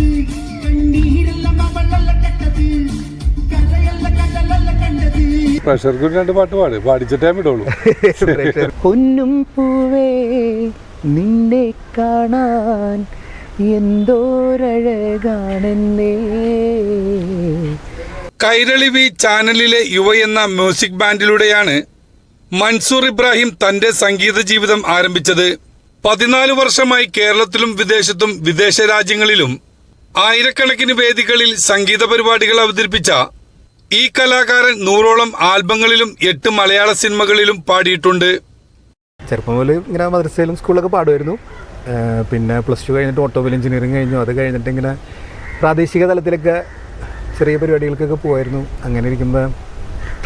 കണ്ടത്. കണ്ണീരെല്ലാം അവളല്ല കണ്ടത് കരയല്ല കടലല്ല കണ്ടത് പ്രഷർ കുട്ടി രണ്ട് പാട്ട് പാട്. പാടിച്ചിട്ടേ വിടുള്ളൂ പൊന്നും പൂവേ നിന്നെ കാണാൻ എന്തോരഴകാണെന്നേ. കൈരളി വി ചാനലിലെ യുവ എന്ന മ്യൂസിക് ബാൻഡിലൂടെയാണ് മൻസൂർ ഇബ്രാഹിം തന്റെ സംഗീത ജീവിതം ആരംഭിച്ചത്. പതിനാല് വർഷമായി കേരളത്തിലും വിദേശത്തും വിദേശ രാജ്യങ്ങളിലും ആയിരക്കണക്കിന് വേദികളിൽ സംഗീത പരിപാടികൾ അവതരിപ്പിച്ച ഈ കലാകാരൻ നൂറോളം ആൽബങ്ങളിലും എട്ട് മലയാള സിനിമകളിലും പാടിയിട്ടുണ്ട്. ചെറുപ്പം മുതൽ ഇങ്ങനെ മദ്രസയിലും സ്കൂളിലൊക്കെ പാടുമായിരുന്നു. പിന്നെ പ്ലസ് ടു കഴിഞ്ഞിട്ട് ഓട്ടോമൊബൈൽ എഞ്ചിനീയറിംഗ് കഴിഞ്ഞു. അത് കഴിഞ്ഞിട്ട് ഇങ്ങനെ പ്രാദേശിക തലത്തിലൊക്കെ ചെറിയ പരിപാടികൾക്കൊക്കെ പോയിരുന്നു അങ്ങനെ ഇരിക്കുമ്പോൾ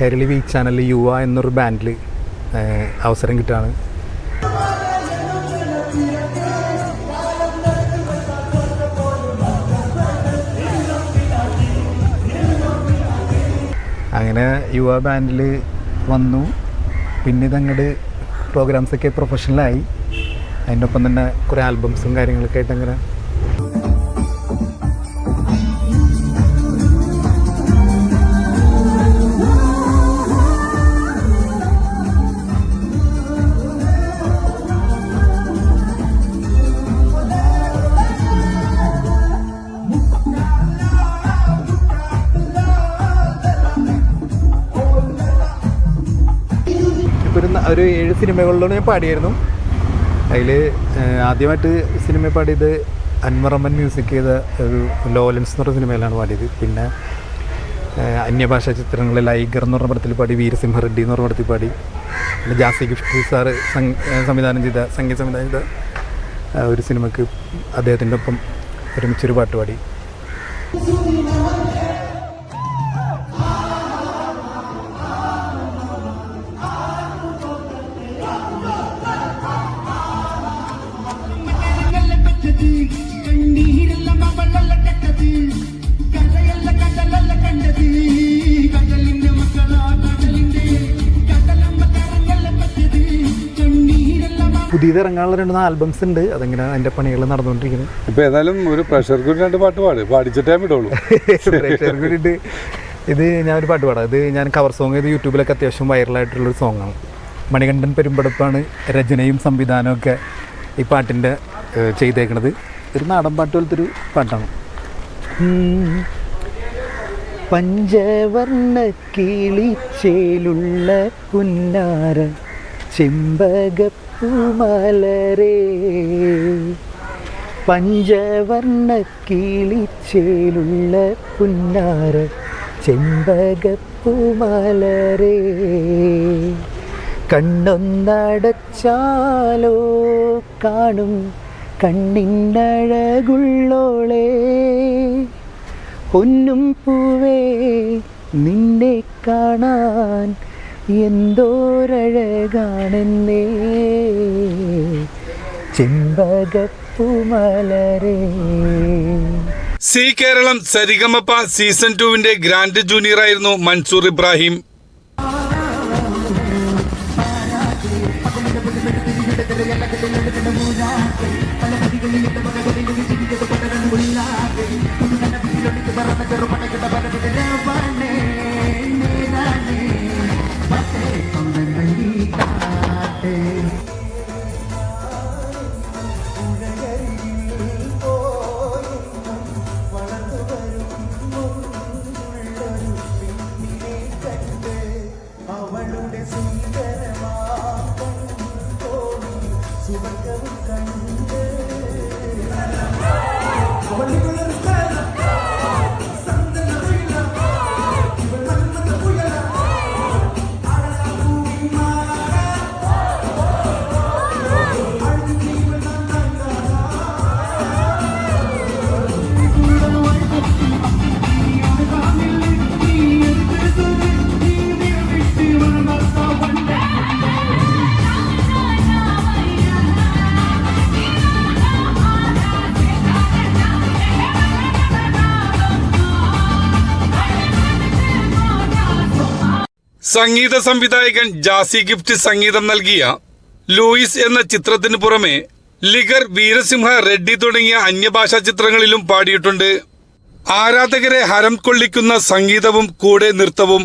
കൈരളി വി ചാനലിൽ യുവ എന്നൊരു ബാൻഡിൽ അവസരം കിട്ടുകയാണ്. അങ്ങനെ യുവ ബാൻഡിൽ വന്നു. പിന്നെ ഇതങ്ങോട്ട് പ്രോഗ്രാംസൊക്കെ പ്രൊഫഷണലായി അതിന്റെ ഒപ്പം തന്നെ കുറേ ആൽബംസും കാര്യങ്ങളൊക്കെ ആയിട്ട് അങ്ങനെ ഒരു ഏഴ് സിനിമകളിലൂടെ ഞാൻ പാടിയായിരുന്നു. അതിൽ ആദ്യമായിട്ട് സിനിമ പാടിയത് അൻവറമ്മൻ മ്യൂസിക് ചെയ്ത ഒരു ലോലൻസ് എന്ന് പറഞ്ഞ സിനിമയിലാണ് പാടിയത്. പിന്നെ അന്യഭാഷ ചിത്രങ്ങളിൽ ലൈഗർ എന്ന് പറഞ്ഞ പടത്തിൽ പാടി വീരസിംഹ റെഡ്ഡി എന്ന് പറഞ്ഞ പടത്തിൽ പാടി പിന്നെ ജാസി ഗിഫ്റ്റ് സാറ് സംവിധാനം ചെയ്ത സംഗീത സംവിധാനം ചെയ്ത ഒരു സിനിമക്ക് അദ്ദേഹത്തിന്റെ ഒപ്പം ഒരുമിച്ചൊരു പാട്ട് പാടി. പുതിയത് ഇറങ്ങാനുള്ള രണ്ട് മൂന്ന് ആൽബംസ് ഉണ്ട്. അതിങ്ങനെ അതിന്റെ പണികൾ നടന്നുകൊണ്ടിരിക്കുന്നത് ഇപ്പൊ ഏതായാലും ഒരു പ്രഷർ കുട്ടി രണ്ട് പാട്ട് പാട്. പാടിച്ചിട്ടേ വിടുള്ളൂ വേണ്ടിയിട്ട് ഇത് ഞാൻ ഒരു പാട്ട് പാടാം. ഇത് ഞാൻ കവർ സോങ് ചെയ്ത് യൂട്യൂബിലൊക്കെ അത്യാവശ്യം വൈറലായിട്ടുള്ളൊരു സോങ്ങാണ് മണികണ്ഠൻ പെരുമ്പടപ്പാണ് രചനയും സംവിധാനവും ഒക്കെ ഈ പാട്ടിന്റെ ചെയ്തേക്കണത്. ഒരു നാടൻ പാട്ട് പോലത്തെ ഒരു പാട്ടാണ്. പഞ്ചവർണ കിളിച്ചേലുള്ള പുന്നാര ചെമ്പകപ്പൂമലരേ പഞ്ചവർണ കിളിച്ചേലുള്ള പുന്നാര ചെമ്പകപ്പൂമലരേ കണ്ണൊന്നടച്ചാലോ കാണും കണ്ണിനഴകുള്ളോളേ പൊന്നും പൂവേ നിന്നെ കാണാൻ എന്തോരഴകാണെന്നേ. മലരേ സി കേരളം സരിഗമപ്പ സീസൺ ടുവിന്റെ ഗ്രാൻഡ് ജൂനിയർ ആയിരുന്നു മൻസൂർ ഇബ്രാഹിം. സംഗീത സംവിധായകൻ ജാസി ഗിഫ്റ്റ് സംഗീതം നൽകിയ ലൂയിസ് എന്ന ചിത്രത്തിന് പുറമെ ലിഗർ വീരസിംഹ റെഡ്ഡി തുടങ്ങിയ അന്യഭാഷാ ചിത്രങ്ങളിലും പാടിയിട്ടുണ്ട്. ആരാധകരെ ഹരം കൊള്ളിക്കുന്ന സംഗീതവും കൂടെ നൃത്തവും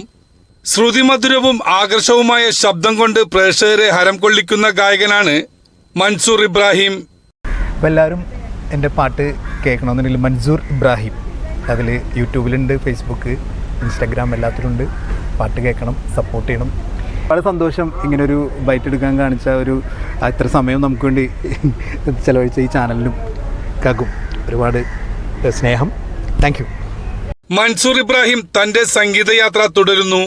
ശ്രുതിമധുരവും ആകർഷവുമായ ശബ്ദം കൊണ്ട് പ്രേക്ഷകരെ ഹരം കൊള്ളിക്കുന്ന ഗായകനാണ് മൻസൂർ ഇബ്രാഹിം. എല്ലാവരും എന്റെ പാട്ട് കേൾക്കണമെന്നുണ്ടെങ്കിൽ മൻസൂർ ഇബ്രാഹിം. അതിൽ യൂട്യൂബിലുണ്ട് ഫേസ്ബുക്ക് ഇൻസ്റ്റാഗ്രാം എല്ലാത്തിലുണ്ട്. പാട്ട് കേൾക്കണം സപ്പോർട്ട് ചെയ്യണം. വളരെ സന്തോഷം ഇങ്ങനൊരു ബൈറ്റ് എടുക്കാൻ കാണിച്ച ഒരു ഇത്ര സമയം നമുക്ക് വേണ്ടി ചിലവഴിച്ച ഈ ചാനലിനും കാക്കും ഒരുപാട് സ്നേഹം. താങ്ക് യു മൻസൂർ ഇബ്രാഹിം തന്റെ സംഗീതയാത്ര തുടരുന്നു.